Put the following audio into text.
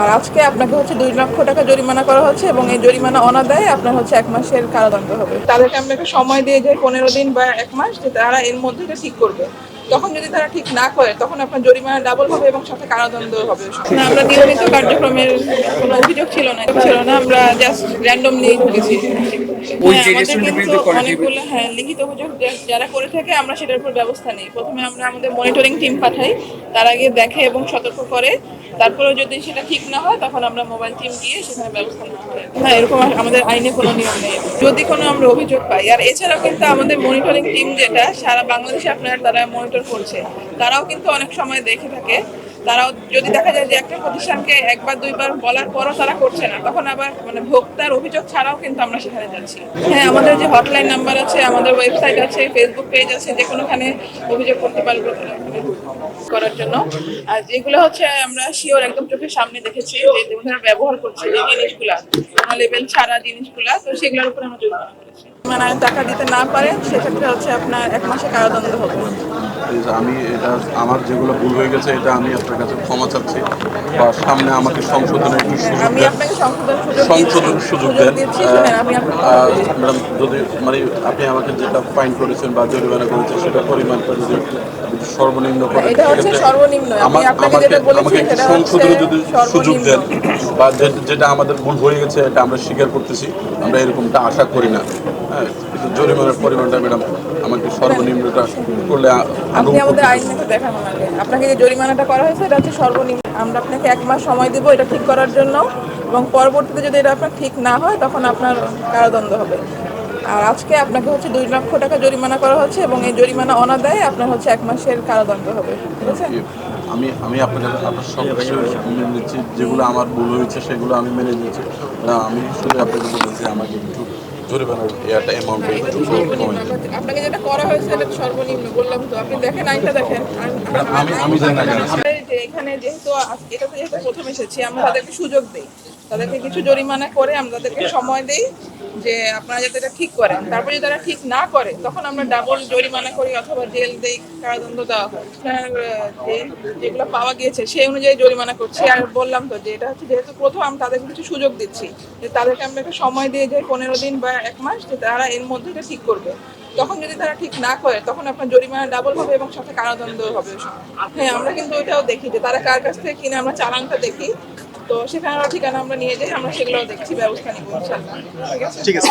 আর আজকে আপনাকে হচ্ছে দুই লক্ষ টাকা জরিমানা করা হচ্ছে এবং এই জরিমানা অনাদায় আপনার হচ্ছে এক মাসের কারাদণ্ড হবে। তাদেরকে আমরা একটা সময় দিয়ে যাই পনেরো দিন বা এক মাস যে তারা এর মধ্যে ঠিক করবে। তখন যদি তারা ঠিক না করে, তখন আপনার জরিমানা ডাবল হবে এবং সাথে কারাদণ্ড হবে। না, আমরা নিয়মিত কার্যক্রমের কোনো অভিযোগ ছিল না ছিল না। আমরা জাস্ট র্যান্ডমলি ঢুকেছি। ওই হ্যাঁ, যে আমাদের রেস্টুরেন্টের বিরুদ্ধে অনেকগুলো হ্যাঁ লিখিত অভিযোগ যারা করে থাকে আমরা সেটার উপর ব্যবস্থা নিই। প্রথমে আমরা আমাদের মনিটরিং টিম পাঠাই তার আগে দেখে এবং সতর্ক করে। তারপরে যদি সেটা ঠিক না হয় তখন আমরা মোবাইল টিম দিয়ে সেখানে ব্যবস্থা নেওয়া হয় না এরকম আমাদের আইনে কোনো নিয়ম নেই। যদি কোনো আমরা অভিযোগ পাই আর এছাড়াও কিন্তু আমাদের মনিটরিং টিম যেটা সারা বাংলাদেশে আপনার তারা মনিটর করছে। তারাও কিন্তু অনেক সময় দেখে থাকে। তারাও যদি দেখা যায় যে একটা প্রতিষ্ঠানকে একবার, দুইবার বলার পরও তারা করছে না, তখন আবার মানে ভোক্তার অভিযোগ ছাড়াও কিন্তু আমরা সেখানে যাচ্ছি। হ্যাঁ আমাদের যে হটলাইন নাম্বার আছে, আমাদের ওয়েবসাইট আছে ফেসবুক পেজ আছে, যে কোনোখানে অভিযোগ করতে পারব করার জন্য। আর যেগুলো হচ্ছে আমরা শিওর একদম চোখের সামনে দেখেছি, যে ব্যবহার করছে, যে জিনিসগুলা লেভেল ছাড়া জিনিসগুলা, তো সেগুলোর উপরে আমরা জরিমানা করেছি। মানে টাকা দিতে না পারে সেক্ষেত্রে হচ্ছে আপনার এক মাসে কারাদণ্ড হবে। আমি এটা আমার যেগুলো ভুল হয়ে গেছে এটা আমি আপনার কাছে ক্ষমা চাচ্ছি। বা সামনে আমাকে সংশোধনের একটু সুযোগ দেন? সংশোধনের সুযোগ। ম্যাডাম যদি মানে আপনি আমাকে যেটা ফাইন করেছেন বা জরিমানা করেছেন সেটা পরিমাণটা যদি সর্বনিম্ন করেন আমাকে আমাকে সংশোধনের যদি সুযোগ দেন। বা যেটা আমাদের ভুল হয়ে গেছে এটা আমরা স্বীকার করতেছি। আমরা এরকমটা আশা করি না। হ্যাঁ কিন্তু জরিমানার পরিমাণটা ম্যাডাম আমাকে সর্বনিম্নটা করলে আপনি আমাদের। আইনটাকে দেখানো লাগে। আপনাকে যে জরিমানাটা করা হয়েছে এটা হচ্ছে সর্বনিম্ন। আমরা আপনাকে এক মাস সময় দেবো এটা ঠিক করার জন্য এবং পরবর্তীতে যদি এটা আপনার ঠিক না হয় তখন আপনার কারাদণ্ড হবে। আর আজকে আপনাকে হচ্ছে দুই লক্ষ টাকা জরিমানা করা হচ্ছে এবং এই জরিমানা অনাদায়ে আপনার হচ্ছে এক মাসের কারাদণ্ড হবে। ঠিক আছে? আমি আমি আপনাদের আপনার সব কিছু মেনে নিচ্ছি যেগুলো আমার ভুল হয়েছে সেগুলো আমি মেনে নিচ্ছি না, আমি শুধু আপনাকে বলেছি আমাকে একটু জরিমানার এটা অ্যামাউন্টটা। আপনাকে- যেটা করা হয়েছে এটা সর্বনিম্ন বললাম তো আপনি দেখেন আইনটা দেখেন। আমি- আমি জানি না। আমরা যে এখানে যেহেতু আজ- এটাতে যেহেতু প্রথম এসেছি আমরা তাদেরকে সুযোগ দিই। তাদেরকে কিছু জরিমানা করে আমরা তাদেরকে সময় দেই। যে আপনারা যাতে এটা ঠিক করেন, তারপরে যদি তারা ঠিক না করে, তখন আমরা ডাবল জরিমানা করি অথবা জেল দেই, কারাদণ্ড দেওয়া হয়। যেগুলো পাওয়া গিয়েছে, সেই অনুযায়ী জরিমানা করছি। আর বললাম তো যে এটা হচ্ছে যেহেতু প্রথম, আমি তাদেরকে কিছু সুযোগ দিচ্ছি। যে তাদেরকে আমরা একটা সময় দিয়ে যাই পনেরো দিন বা এক মাস যে তারা এর মধ্যে এটা ঠিক করবে। তখন যদি তারা ঠিক না করে, তখন আপনার জরিমানা ডাবল হবে এবং সাথে কারাদণ্ড হবে। হ্যাঁ আমরা কিন্তু ওইটাও দেখি যে তারা কার কাছ থেকে কিনে, আমরা চালানটা দেখি। তো সেখানে আমরা ঠিকানা আমরা নিয়ে যাই আমরা সেগুলো দেখছি ব্যবস্থা নিব ঠিক আছে। ঠিক আছে